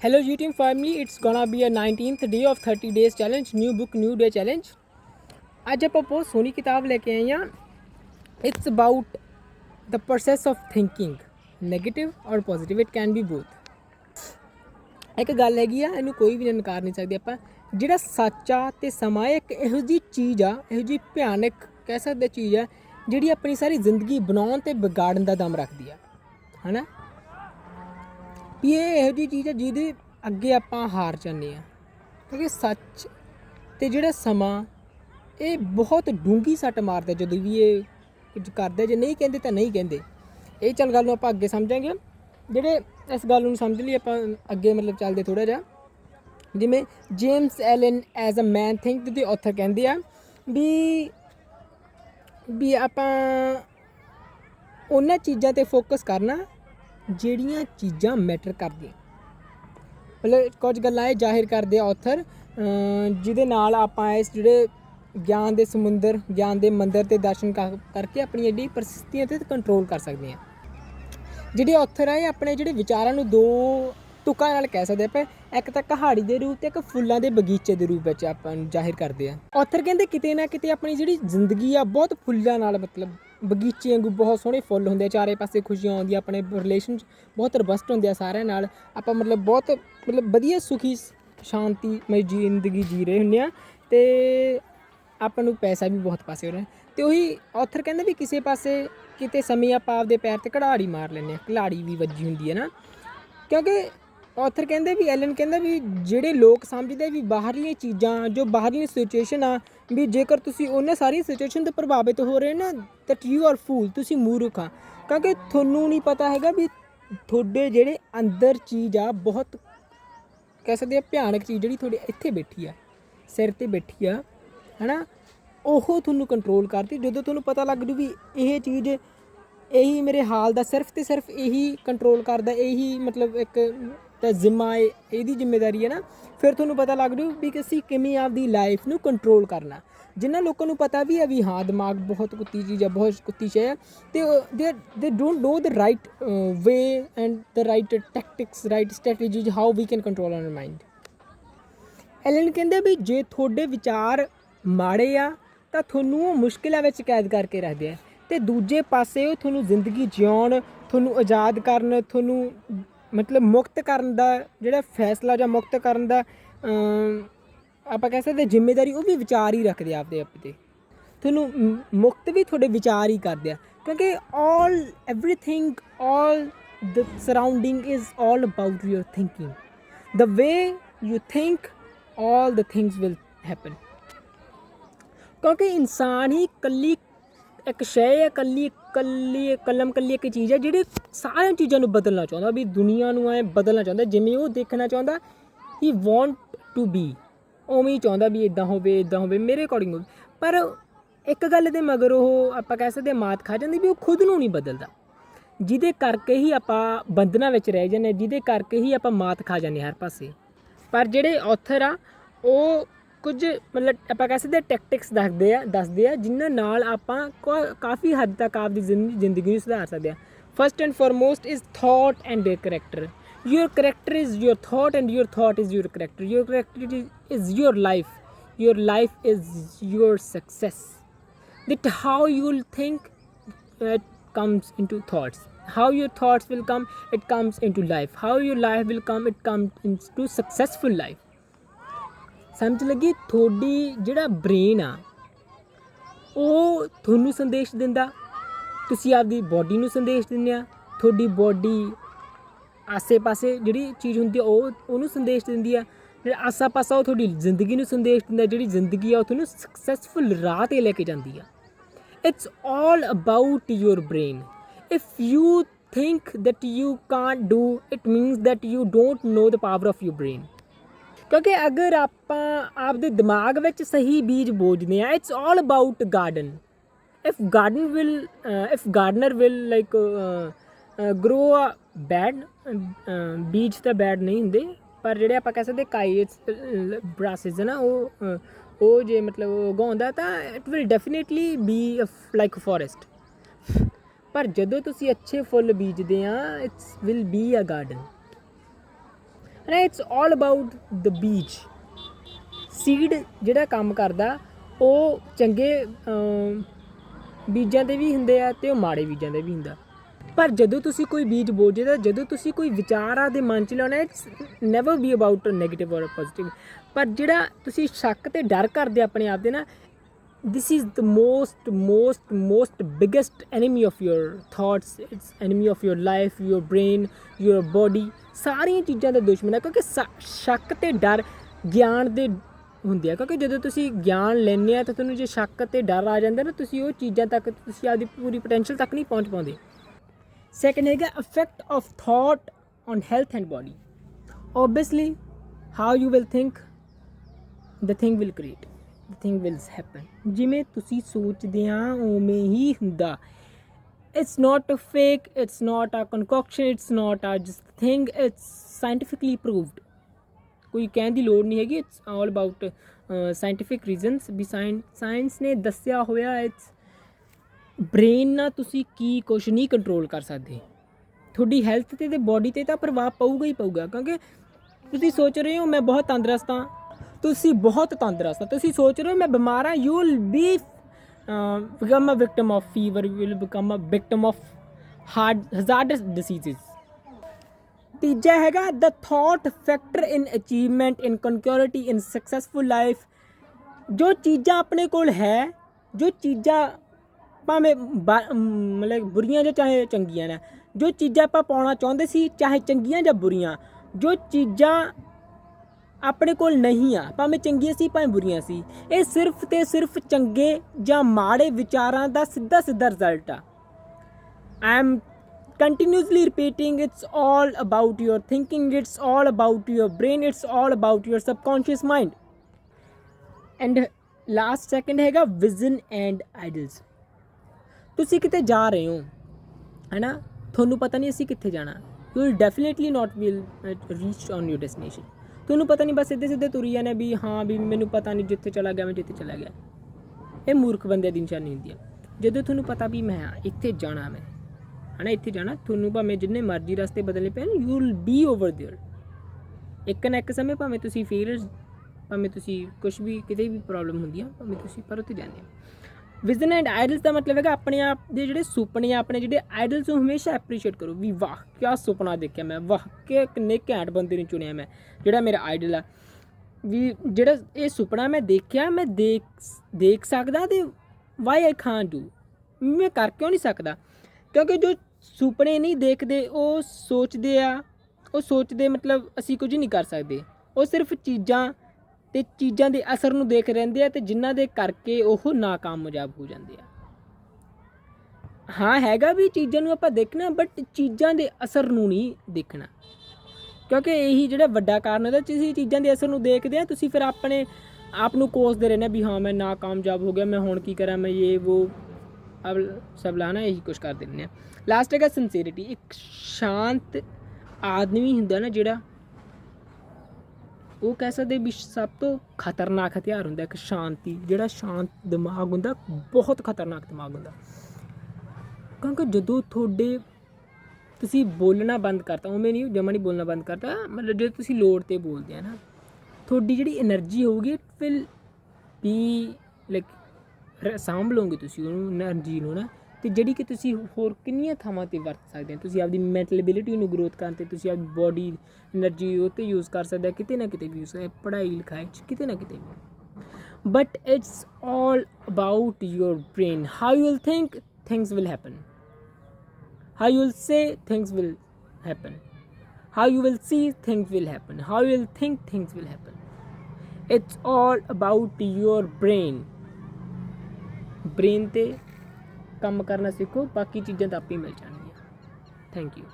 Hello YouTube family, it's gonna be a 19th day of 30 days challenge, new book, new day challenge. ਅੱਜ ਆਪਾਂ ਬਹੁਤ ਸੋਹਣੀ ਕਿਤਾਬ ਲੈ ਕੇ ਆਏ ਹਾਂ it's about the process of thinking negative ਔਰ positive it can be both ਇੱਕ ਗੱਲ ਹੈਗੀ ਆ ਇਹਨੂੰ ਕੋਈ ਵੀ ਨਕਾਰ ਨਹੀਂ ਸਕਦੇ ਆਪਾਂ ਜਿਹੜਾ ਸੱਚਾ ਤੇ ਸਮਾਂ ਇਹ ਇੱਕ ਇਹੋ ਜੀ ਚੀਜ਼ ਆ ਇਹੋ ਜੀ ਭਿਆਨਕ ਕਹਿ ਸਕਦੇ ਚੀਜ਼ ਆ ਜਿਹੜੀ ਆਪਣੀ ਸਾਰੀ ਜ਼ਿੰਦਗੀ ਬਣਾਉਣ ਤੇ ਵਿਗਾੜਨ ਦਾ ਦਮ ਰੱਖਦੀ ਆ ਹਨਾ ਵੀ ਇਹ ਇਹੋ ਜਿਹੀ ਚੀਜ਼ ਹੈ ਜਿਹਦੇ ਅੱਗੇ ਆਪਾਂ ਹਾਰ ਜਾਂਦੇ ਆ ਕਿਉਂਕਿ ਸੱਚ ਤੇ ਜਿਹੜਾ ਸਮਾਂ, ਇਹ ਬਹੁਤ ਡੂੰਗੀ ਸੱਟ ਮਾਰਦਾ ਜਦੋਂ ਵੀ ਇਹ ਕੁਝ ਕਰਦਾ ਜੇ ਨਹੀਂ ਕਹਿੰਦੇ ਤਾਂ ਨਹੀਂ ਕਹਿੰਦੇ। ਇਹ ਚੱਲ ਗੱਲ ਨੂੰ ਆਪਾਂ ਅੱਗੇ ਸਮਝਾਂਗੇ। ਜਿਹੜੇ ਇਸ ਗੱਲ ਨੂੰ ਸਮਝ ਲਈ, ਆਪਾਂ ਅੱਗੇ ਮਤਲਬ ਚੱਲਦੇ ਥੋੜਾ ਜਿਹਾ। ਜਿਵੇਂ James Allen as a man think ਦੇ ਆਥਰ ਕਹਿੰਦੇ ਆ ਵੀ ਵੀ ਆਪਾਂ ਉਹਨਾਂ ਚੀਜ਼ਾਂ ਤੇ ਫੋਕਸ ਕਰਨਾ ਜਿਹੜੀਆਂ ਚੀਜ਼ਾਂ ਮੈਟਰ ਕਰਦੀਆਂ। ਮਤਲਬ ਕੁਝ ਗੱਲਾਂ ਇਹ ਜ਼ਾਹਿਰ ਕਰਦੇ ਆ ਆਥਰ ਜਿਹਦੇ ਨਾਲ ਆਪਾਂ ਇਸ ਜਿਹੜੇ ਗਿਆਨ ਦੇ ਸਮੁੰਦਰ, ਗਿਆਨ ਦੇ ਮੰਦਰ ਤੇ ਦਰਸ਼ਨ ਕਰ- ਕਰਕੇ ਆਪਣੀ ਜਿਹੜੀ ਪ੍ਰਸਿੱਤੀਆਂ ਤੇ ਕੰਟਰੋਲ ਕਰ ਸਕਦੇ ਆ ਜਿਹੜੇ ਆਥਰ ਆ, ਇਹ ਆਪਣੇ ਜਿਹੜੇ ਵਿਚਾਰਾਂ ਨੂੰ ਦੋ ਤੁਕਾਂ ਨਾਲ ਕਹਿ ਸਕਦੇ ਆਪਾਂ ਇੱਕ ਤਾਂ ਕਹਾੜੀ ਦੇ ਰੂਪ ਤੇ ਇੱਕ ਫੁੱਲਾਂ ਦੇ ਬਗੀਚੇ ਦੇ ਰੂਪ ਵਿੱਚ ਆਪਾਂ ਨੂੰ ਜ਼ਾਹਿਰ ਕਰਦੇ ਆ। ਆਥਰ ਕਹਿੰਦੇ ਕਿਤੇ ਨਾ ਕਿਤੇ ਆਪਣੀ ਜਿਹੜੀ ਜ਼ਿੰਦਗੀ ਆ, ਬਹੁਤ ਫੁੱਲਾਂ ਨਾਲ ਮਤਲਬ ਬਗੀਚੇ ਵਾਂਗੂ ਬਹੁਤ ਸੋਹਣੇ ਫੁੱਲ ਹੁੰਦੇ ਆ, ਚਾਰੇ ਪਾਸੇ ਖੁਸ਼ੀਆਂ ਆਉਂਦੀਆਂ, ਆਪਣੇ ਰਿਲੇਸ਼ਨ 'ਚ ਬਹੁਤ ਰਬਸਟ ਹੁੰਦੇ ਆ ਸਾਰਿਆਂ ਨਾਲ। ਆਪਾਂ ਮਤਲਬ ਬਹੁਤ, ਮਤਲਬ ਵਧੀਆ ਸੁਖੀ ਸ਼ਾਂਤੀਮਈ ਜ਼ਿੰਦਗੀ ਜੀ ਰਹੇ ਹੁੰਦੇ ਆ ਤੇ ਆਪਾਂ ਨੂੰ ਪੈਸਾ ਵੀ ਬਹੁਤ ਪਾਸੇ ਹੋ ਰਿਹਾ। ਤੇ ਉਹੀ ਆਥਰ ਕਹਿੰਦਾ ਵੀ ਕਿਸੇ ਪਾਸੇ ਕਿਤੇ ਸਮੇਂ ਆਪਾਂ ਆਪਦੇ ਪੈਰ ਤੇ ਕੜਾੜੀ ਮਾਰ ਲੈਂਦੇ ਆ ਕਲਾੜੀ ਵੀ ਵੱਜੀ ਹੁੰਦੀ ਹੈ ਨਾ। ਕਿਉਂਕਿ ਆਥਰ ਕਹਿੰਦੇ ਵੀ ਐਲਨ ਕਹਿੰਦਾ ਵੀ ਜਿਹੜੇ ਲੋਕ ਸਮਝਦੇ ਵੀ ਬਾਹਰਲੀਆਂ ਚੀਜ਼ਾਂ, ਜੋ ਬਾਹਰਲੀਆਂ ਸਿਚੁਏਸ਼ਨ ਆ, ਵੀ ਜੇਕਰ ਤੁਸੀਂ ਉਹਨਾਂ ਸਾਰੀ ਸਿਚੁਏਸ਼ਨ ਤੋਂ ਪ੍ਰਭਾਵਿਤ ਹੋ ਰਹੇ ਨਾ ਦੈਟ ਯੂ ਆਰ ਫੂਲ ਤੁਸੀਂ ਮੂਰਖ ਆ। ਕਿਉਂਕਿ ਤੁਹਾਨੂੰ ਨਹੀਂ ਪਤਾ ਹੈਗਾ ਵੀ ਤੁਹਾਡੇ ਜਿਹੜੇ ਅੰਦਰ ਚੀਜ਼ ਆ, ਬਹੁਤ ਕਹਿ ਸਕਦੇ ਆ ਭਿਆਨਕ ਚੀਜ਼ ਜਿਹੜੀ ਤੁਹਾਡੇ ਇੱਥੇ ਬੈਠੀ ਆ, ਸਿਰ ਤੇ ਬੈਠੀ ਆ, ਹਨਾ? ਉਹ ਤੁਹਾਨੂੰ ਕੰਟਰੋਲ ਕਰਦੀ, ਜਦੋਂ ਤੁਹਾਨੂੰ ਪਤਾ ਲੱਗ ਜੂ ਵੀ ਇਹ ਚੀਜ਼ ਇਹੀ ਮੇਰੇ ਹਾਲ ਦਾ ਸਿਰਫ ਤੇ ਸਿਰਫ ਇਹੀ ਕੰਟਰੋਲ ਕਰਦਾ, ਇਹੀ ਮਤਲਬ ਇੱਕ ਤਾਂ ਜ਼ਿੰਮਾ ਹੈ ਇਹਦੀ ਜ਼ਿੰਮੇਵਾਰੀ ਹੈ ਨਾ। ਫਿਰ ਤੁਹਾਨੂੰ ਪਤਾ ਲੱਗ ਜੂ ਵੀ ਕਿ ਅਸੀਂ ਕਿਵੇਂ ਆਪਦੀ ਲਾਈਫ ਨੂੰ ਕੰਟਰੋਲ ਕਰਨਾ। ਜਿਨ੍ਹਾਂ ਲੋਕਾਂ ਨੂੰ ਪਤਾ ਵੀ ਹੈ ਵੀ ਹਾਂ, ਦਿਮਾਗ ਬਹੁਤ ਕੁੱਤੀ ਚੀਜ਼ ਹੈ ਬਹੁਤ ਕੁੱਤੀ ਸ਼ੈ ਹੈ ਤੇ they they don't know the right way and the right tactics right strategies how we can control our mind Allen ਕਹਿੰਦੇ ਵੀ ਜੇ ਤੁਹਾਡੇ ਵਿਚਾਰ ਮਾੜੇ ਆ, ਤਾਂ ਤੁਹਾਨੂੰ ਉਹ ਮੁਸ਼ਕਿਲਾਂ ਵਿੱਚ ਕੈਦ ਕਰਕੇ ਰੱਖਦੇ ਆ। ਤੇ ਦੂਜੇ ਪਾਸੇ ਉਹ ਤੁਹਾਨੂੰ ਜ਼ਿੰਦਗੀ ਜਿਉਣ, ਤੁਹਾਨੂੰ ਆਜ਼ਾਦ ਕਰਨ, ਤੁਹਾਨੂੰ ਮਤਲਬ ਮੁਕਤ ਕਰਨ ਦਾ ਜਿਹੜਾ ਫੈਸਲਾ ਜਾਂ ਮੁਕਤ ਕਰਨ ਦਾ ਆਪਾਂ ਕਹਿ ਸਕਦੇ ਜ਼ਿੰਮੇਵਾਰੀ ਉਹ ਵੀ ਵਿਚਾਰ ਹੀ ਰੱਖਦੇ ਆ ਆਪਦੇ ਆਪ ਤੇ। ਤੁਹਾਨੂੰ ਮੁਕਤ ਵੀ ਤੁਹਾਡੇ ਵਿਚਾਰ ਹੀ ਕਰਦੇ ਆ। ਕਿਉਂਕਿ all, everything, all the surrounding is all about your thinking. The way you think, all the things will happen. ਕਿਉਂਕਿ ਇਨਸਾਨ ਹੀ ਕੱਲੀ ਇੱਕ ਸ਼ੈ ਹੈ ਕੱਲੀ ਕੱਲੀ ਕਲਮ ਕੱਲੀ ਇੱਕ ਚੀਜ਼ ਹੈ ਜਿਹੜੀ ਸਾਰੀਆਂ ਚੀਜ਼ਾਂ ਨੂੰ ਬਦਲਣਾ ਚਾਹੁੰਦਾ ਵੀ ਦੁਨੀਆ ਨੂੰ ਐ ਬਦਲਣਾ ਚਾਹੁੰਦਾ ਜਿਵੇਂ ਉਹ ਦੇਖਣਾ ਚਾਹੁੰਦਾ ਹੀ ਵਾਂਟ ਟੂ ਬੀ ਉਵੇਂ ਹੀ ਚਾਹੁੰਦਾ ਵੀ ਇਦਾਂ ਹੋਵੇ ਇਦਾਂ ਹੋਵੇ ਮੇਰੇ ਅਕੋਰਡਿੰਗ ਹੋਵੇ। ਪਰ ਇੱਕ ਗੱਲ ਦੇ ਮਗਰ ਉਹ ਆਪਾਂ ਕਹਿ ਸਕਦੇ ਹਾਂ ਮਾਤ ਖਾ ਜਾਂਦੀ ਵੀ ਉਹ ਖੁਦ ਨੂੰ ਨਹੀਂ ਬਦਲਦਾ। ਜਿਹਦੇ ਕਰਕੇ ਹੀ ਆਪਾਂ ਬੰਧਨਾਂ ਵਿੱਚ ਰਹਿ ਜਾਂਦੇ ਹਾਂ, ਜਿਹਦੇ ਕਰਕੇ ਹੀ ਆਪਾਂ ਮਾਤ ਖਾ ਜਾਂਦੇ ਹਾਂ ਹਰ ਪਾਸੇ। ਪਰ ਜਿਹੜੇ ਆਥਰ ਆ ਉਹ ਕੁਝ ਮਤਲਬ ਆਪਾਂ ਕਹਿ ਸਕਦੇ ਟੈਕਟਿਕਸ ਦੱਸਦੇ ਆ ਦੱਸਦੇ ਆ ਜਿਨ੍ਹਾਂ ਨਾਲ ਆਪਾਂ ਕਾ- ਕਾਫੀ ਹੱਦ ਤੱਕ ਆਪਦੀ ਜ਼ਿੰਦ- ਜ਼ਿੰਦਗੀ ਨੂੰ ਸੁਧਾਰ ਸਕਦੇ ਆ first and foremost is thought and their character your character is your thought and your thought is your character your character is, is your life your life is your success that how you will think it comes into thoughts how your thoughts will come it comes into life how your life will come it comes into successful life ਸਮਝ ਲੱਗੀ? ਤੁਹਾਡੀ ਜਿਹੜਾ brain ਆ, ਉਹ ਤੁਹਾਨੂੰ ਸੰਦੇਸ਼ ਦਿੰਦਾ। ਤੁਸੀਂ ਆਪਦੀ ਬਾਡੀ ਨੂੰ ਸੰਦੇਸ਼ ਦਿੰਦੇ ਆ। ਤੁਹਾਡੀ ਬਾਡੀ ਆਸੇ-ਪਾਸੇ ਜਿਹੜੀ ਚੀਜ਼ ਹੁੰਦੀ ਆ, ਉਹ ਉਹਨੂੰ ਸੰਦੇਸ਼ ਦਿੰਦੀ ਆ। ਜਿਹੜਾ ਆਸਾ-ਪਾਸਾ ਉਹ ਤੁਹਾਡੀ ਜ਼ਿੰਦਗੀ ਨੂੰ ਸੰਦੇਸ਼ ਦਿੰਦਾ, ਜਿਹੜੀ ਜ਼ਿੰਦਗੀ ਆ, ਉਹ ਤੁਹਾਨੂੰ ਸਕਸੈਸਫੁਲ ਰਾਹ ਤੇ ਲੈ ਕੇ ਜਾਂਦੀ ਆ। It's all about your brain if you think that you can't do, it means that you don't know the power of your brain. ਕਿਉਂਕਿ ਅਗਰ ਆਪਾਂ ਆਪਦੇ ਦਿਮਾਗ ਵਿੱਚ ਸਹੀ ਬੀਜ ਬੋਝਦੇ ਆ it's all about garden if garden will if gardener will like grow a bad ਬੀਜ ਤਾਂ ਬੈਡ ਨਹੀਂ ਹੁੰਦੇ, ਪਰ ਜਿਹੜੇ ਆਪਾਂ ਕਹਿ ਸਕਦੇ ਕਾਈਟਸ ਬ੍ਰਾਸਿਸ ਨਾ, ਉਹ ਉਹ ਜੇ ਮਤਲਬ ਉਗਾਉਂਦਾ ਤਾਂ it will definitely be like forest ਪਰ ਜਦੋਂ ਤੁਸੀਂ ਅੱਛੇ ਫੁੱਲ ਬੀਜਦੇ ਆ it's will be a garden ਨਾ ਇਟਸ ਆਲ ਅਬਾਊਟ ਦ ਬੀਜ ਸੀਡ ਜਿਹੜਾ ਕੰਮ ਕਰਦਾ, ਉਹ ਚੰਗੇ ਬੀਜਾਂ ਦੇ ਵੀ ਹੁੰਦੇ ਆ ਤੇ ਉਹ ਮਾੜੇ ਬੀਜਾਂ ਦੇ ਵੀ ਹੁੰਦਾ। ਪਰ ਜਦੋਂ ਤੁਸੀਂ ਕੋਈ ਬੀਜ ਬੋਝੇ ਤਾਂ ਜਦੋਂ ਤੁਸੀਂ ਕੋਈ ਵਿਚਾਰ ਦੇ ਮਨ ਚ ਲਿਆਉਣਾ it's never be about negative or positive ਪਰ ਜਿਹੜਾ ਤੁਸੀਂ ਸ਼ੱਕ ਤੇ ਡਰ ਕਰਦੇ ਆਪਣੇ ਆਪ ਦੇ ਨਾ this is the most most most biggest enemy of your thoughts it's enemy of your life your brain your body ਸਾਰੀਆਂ ਚੀਜ਼ਾਂ ਦਾ ਦੁਸ਼ਮਣ ਹੈ ਕਿਉਂਕਿ ਸ਼ੱਕ ਤੇ ਡਰ ਗਿਆਨ ਦੇ ਹੁੰਦੇ ਆ ਕਿਉਂਕਿ ਜਦੋਂ ਤੁਸੀਂ ਗਿਆਨ ਲੈਣੇ ਆ ਤਾਂ ਤੁਹਾਨੂੰ ਜੇ ਸ਼ੱਕ ਤੇ ਡਰ ਆ ਜਾਂਦਾ ਨਾ ਤੁਸੀਂ ਉਹ ਚੀਜ਼ਾਂ ਤੱਕ ਤੁਸੀਂ ਆਪਦੀ ਪੂਰੀ ਪੋਟੈਂਸ਼ੀਅਲ ਤੱਕ ਨਹੀਂ ਪਹੁੰਚ ਪਾਉਂਦੇ ਸੈਕੰਡ ਹੈਗਾ effect of thought on health and body obviously how you will think the thing will create the thing will happen. ਜਿਵੇਂ ਤੁਸੀਂ ਸੋਚਦੇ ਆ, ਉਵੇਂ ਹੀ ਹੁੰਦਾ। It's not a fake it's not a concoction it's not a just thing it's scientifically proved ਕੋਈ ਕਹਿਣ ਦੀ ਲੋੜ ਨਹੀਂ ਹੈਗੀ it's all about scientific reasons we science ਨੇ ਦੱਸਿਆ ਹੋਇਆ ਇਟਸ ਬ੍ਰੇਨ ਨਾਲ ਤੁਸੀਂ ਕੀ ਕੁਝ ਨਹੀਂ ਕੰਟਰੋਲ ਕਰ ਸਕਦੇ। ਤੁਹਾਡੀ ਹੈਲਥ ਤੇ ਤੇ ਬਾਡੀ ਤੇ ਤਾਂ ਪ੍ਰਭਾਵ ਪਊਗਾ ਹੀ ਪਊਗਾ, ਕਿਉਂਕਿ ਤੁਸੀਂ ਸੋਚ ਰਹੇ ਹੋ, ਮੈਂ ਬਹੁਤ ਤੰਦਰੁਸਤ ਹਾਂ। ਤੁਸੀਂ ਬਹੁਤ ਤੰਦਰੁਸਤ ਹੋ। ਤੁਸੀਂ ਸੋਚ ਰਹੇ ਹੋ ਮੈਂ ਬਿਮਾਰ ਹਾਂ you will be become a victim of fever you will become a victim of heart hazards diseases ਤੀਜਾ ਹੈਗਾ the thought factor in achievement in concurrency in successful life ਜੋ ਚੀਜ਼ਾਂ ਆਪਣੇ ਕੋਲ ਹੈ, ਜੋ ਚੀਜ਼ਾਂ ਭਾਵੇਂ ਮਤਲਬ ਬੁਰੀਆਂ ਜਾਂ ਚਾਹੇ ਚੰਗੀਆਂ ਨੇ, ਜੋ ਚੀਜ਼ਾਂ ਆਪਾਂ ਪਾਉਣਾ ਚਾਹੁੰਦੇ ਸੀ, ਚਾਹੇ ਚੰਗੀਆਂ ਜਾਂ ਬੁਰੀਆਂ, ਜੋ ਚੀਜ਼ਾਂ ਆਪਣੇ ਕੋਲ ਨਹੀਂ ਆ ਭਾਵੇਂ ਚੰਗੀਆਂ ਸੀ ਭਾਵੇਂ ਬੁਰੀਆਂ ਸੀ ਇਹ ਸਿਰਫ ਤੇ ਸਿਰਫ ਚੰਗੇ ਜਾਂ ਮਾੜੇ ਵਿਚਾਰਾਂ ਦਾ ਸਿੱਧਾ ਸਿੱਧਾ ਰਿਜ਼ਲਟ ਆ I am continuously repeating it's all about your thinking, it's all about your brain, it's all about your subconscious mind. And last second ਹੈਗਾ vision and ideals. ਤੁਸੀਂ ਕਿਤੇ ਜਾ ਰਹੇ ਹੋ ਹੈਨਾ ਤੁਹਾਨੂੰ ਪਤਾ ਨਹੀਂ ਅਸੀਂ ਕਿੱਥੇ ਜਾਣਾ you will definitely not will reach on your destination ਤੁਹਾਨੂੰ ਪਤਾ ਨਹੀਂ ਬਸ ਸਿੱਧੇ ਸਿੱਧੇ ਤੁਰੀ ਜਾਂਦੇ ਵੀ ਹਾਂ ਵੀ ਮੈਨੂੰ ਪਤਾ ਨਹੀਂ ਜਿੱਥੇ ਚਲਾ ਗਿਆ ਮੈਂ ਜਿੱਥੇ ਚਲਾ ਗਿਆ ਇਹ ਮੂਰਖ ਬੰਦੇ ਦੀ ਨਿਸ਼ਾਨੀ ਹੁੰਦੀ ਆ ਜਦੋਂ ਤੁਹਾਨੂੰ ਪਤਾ ਵੀ ਮੈਂ ਇੱਥੇ ਜਾਣਾ ਮੈਂ ਹਨਾ ਇੱਥੇ ਜਾਣਾ ਤੁਹਾਨੂੰ ਭਾਵੇਂ ਜਿੰਨੇ ਮਰਜ਼ੀ ਰਸਤੇ ਬਦਲਨੇ ਪੈਣ you will be over there ਇੱਕ ਨਾ ਇੱਕ ਸਮੇਂ ਭਾਵੇਂ ਤੁਸੀਂ ਫੇਲ ਭਾਵੇਂ ਤੁਸੀਂ ਕੁਝ ਵੀ ਕਿਤੇ ਵੀ ਪ੍ਰੋਬਲਮ ਹੁੰਦੀ ਆ ਭਾਵੇਂ ਤੁਸੀਂ ਪਰ ਉੱਥੇ ਜਾਂਦੇ ਹੋ ਵਿਜ਼ਨ ਐਂਡ ਆਈਡਲਸ ਦਾ ਮਤਲਬ ਹੈਗਾ ਆਪਣੇ ਆਪ ਦੇ ਜਿਹੜੇ ਸੁਪਨੇ ਆ, ਆਪਣੇ ਜਿਹੜੇ ਆਈਡਲਸ ਨੂੰ ਹਮੇਸ਼ਾ ਐਪਰੀਸ਼ੀਏਟ ਕਰੋ। ਵੀ ਵਾਹ ਕੀ ਸੁਪਨਾ ਦੇਖਿਆ ਮੈਂ, ਵਾਹ, ਕਿ ਕਿੰਨੇ ਘੈਂਟ ਬੰਦੇ ਨੂੰ ਚੁਣਿਆ ਮੈਂ, ਜਿਹੜਾ ਮੇਰਾ ਆਈਡਲ ਆ। ਵੀ ਜਿਹੜਾ ਇਹ ਸੁਪਨਾ ਮੈਂ ਦੇਖਿਆ, ਮੈਂ ਦੇਖ ਦੇਖ ਸਕਦਾ ਤੇ ਵਾਈ ਆਈ ਖਾਨ ਡੂ ਮੈਂ ਕਰ ਕਿਉਂ ਨਹੀਂ ਸਕਦਾ? ਕਿਉਂਕਿ ਜੋ ਸੁਪਨੇ ਨਹੀਂ ਦੇਖਦੇ, ਉਹ ਸੋਚਦੇ ਆ, ਉਹ ਸੋਚਦੇ ਮਤਲਬ ਅਸੀਂ ਕੁਝ ਨਹੀਂ ਕਰ ਸਕਦੇ। ਉਹ ਸਿਰਫ ਚੀਜ਼ਾਂ ਤੇ ਚੀਜ਼ਾਂ ਦੇ ਅਸਰ ਨੂੰ ਦੇਖ ਰਹਿੰਦੇ ਆ ਤੇ ਜਿਨ੍ਹਾਂ ਦੇ ਕਰਕੇ ਉਹ ਨਾਕਾਮਯਾਬ ਹੋ ਜਾਂਦੇ ਆ। ਹਾਂ, ਹੈਗਾ ਵੀ ਚੀਜ਼ਾਂ ਨੂੰ ਆਪਾਂ ਦੇਖਣਾ ਬਟ ਚੀਜ਼ਾਂ ਦੇ ਅਸਰ ਨੂੰ ਨਹੀਂ ਦੇਖਣਾ। ਕਿਉਂਕਿ ਇਹੀ ਜਿਹੜਾ ਵੱਡਾ ਕਾਰਨ ਉਹਦਾ ਤੁਸੀਂ ਚੀਜ਼ਾਂ ਦੇ ਅਸਰ ਨੂੰ ਦੇਖਦੇ ਆ, ਤੁਸੀਂ ਫਿਰ ਆਪਣੇ ਆਪ ਨੂੰ ਕੋਸਦੇ ਰਹਿੰਦੇ ਵੀ ਹਾਂ, ਮੈਂ ਨਾਕਾਮਯਾਬ ਹੋ ਗਿਆ, ਮੈਂ ਹੁਣ ਕੀ ਕਰਾਂ, ਮੈਂ ਇਹ ਉਹ ਅਬ ਸਭ ਲਾਣਾ, ਇਹੀ ਕੁਝ ਕਰ ਦਿੰਦੇ ਆ। ਲਾਸਟ ਹੈਗਾ ਸਿੰਸੀਰਿਟੀ ਇੱਕ ਸ਼ਾਂਤ ਆਦਮੀ ਹੁੰਦਾ ਨਾ ਜਿਹੜਾ ਉਹ ਕਹਿ ਸਕਦੇ ਵੀ ਸਭ ਤੋਂ ਖਤਰਨਾਕ ਹਥਿਆਰ ਹੁੰਦਾ ਇੱਕ ਸ਼ਾਂਤੀ, ਜਿਹੜਾ ਸ਼ਾਂਤ ਦਿਮਾਗ ਹੁੰਦਾ, ਬਹੁਤ ਖਤਰਨਾਕ ਦਿਮਾਗ ਹੁੰਦਾ। ਕਿਉਂਕਿ ਜਦੋਂ ਤੁਹਾਡੇ ਤੁਸੀਂ ਬੋਲਣਾ ਬੰਦ ਕਰਤਾ, ਉਵੇਂ ਨਹੀਂ ਜਮਾ ਨਹੀਂ ਬੋਲਣਾ ਬੰਦ ਕਰਤਾ, ਮਤਲਬ ਜੇ ਤੁਸੀਂ ਲੋੜ ਤੇ ਬੋਲਦੇ ਆ ਨਾ, ਤੁਹਾਡੀ ਜਿਹੜੀ એનર્ਜੀ ਹੋਊਗੀ ਇਟ ਵੀ ਲਾਈਕ ਸਾਂਭ ਲਓਗੇ ਤੁਸੀਂ ਉਹਨੂੰ એનર્ਜੀ ਨੂੰ ਨਾ। ਤੇ ਜਿਹੜੀ ਕਿ ਤੁਸੀਂ ਹੋਰ ਕਿੰਨੀਆਂ ਥਾਵਾਂ ਤੇ ਵਰਤ ਸਕਦੇ ਹੋ? ਤੁਸੀਂ ਆਪਦੀ ਮੈਂਟਲ ਐਬਿਲਿਟੀ ਨੂੰ ਗਰੋਥ ਕਰਨ ਤੇ ਤੁਸੀਂ ਆਪਦੀ ਬੋਡੀ એનર્ਜੀ ਉਹ ਤੇ ਯੂਜ਼ ਕਰ ਸਕਦੇ ਹੋ, ਕਿਤੇ ਨਾ ਕਿਤੇ ਵੀ ਯੂਜ਼ ਹੈ। ਪੜ੍ਹਾਈ ਲਿਖਾਈ ਚ ਕਿਤੇ ਨਾ ਕਿਤੇ ਵੀ। But it's all about your brain how you will think things will happen how you will say things will happen how you will see things will happen how you will think things will happen it's all about your brain brain ਤੇ ਕੰਮ ਕਰਨਾ ਸਿੱਖੋ ਬਾਕੀ ਚੀਜ਼ਾਂ ਤਾਂ ਆਪੇ ਹੀ ਮਿਲ ਜਾਣਗੀਆਂ। Thank you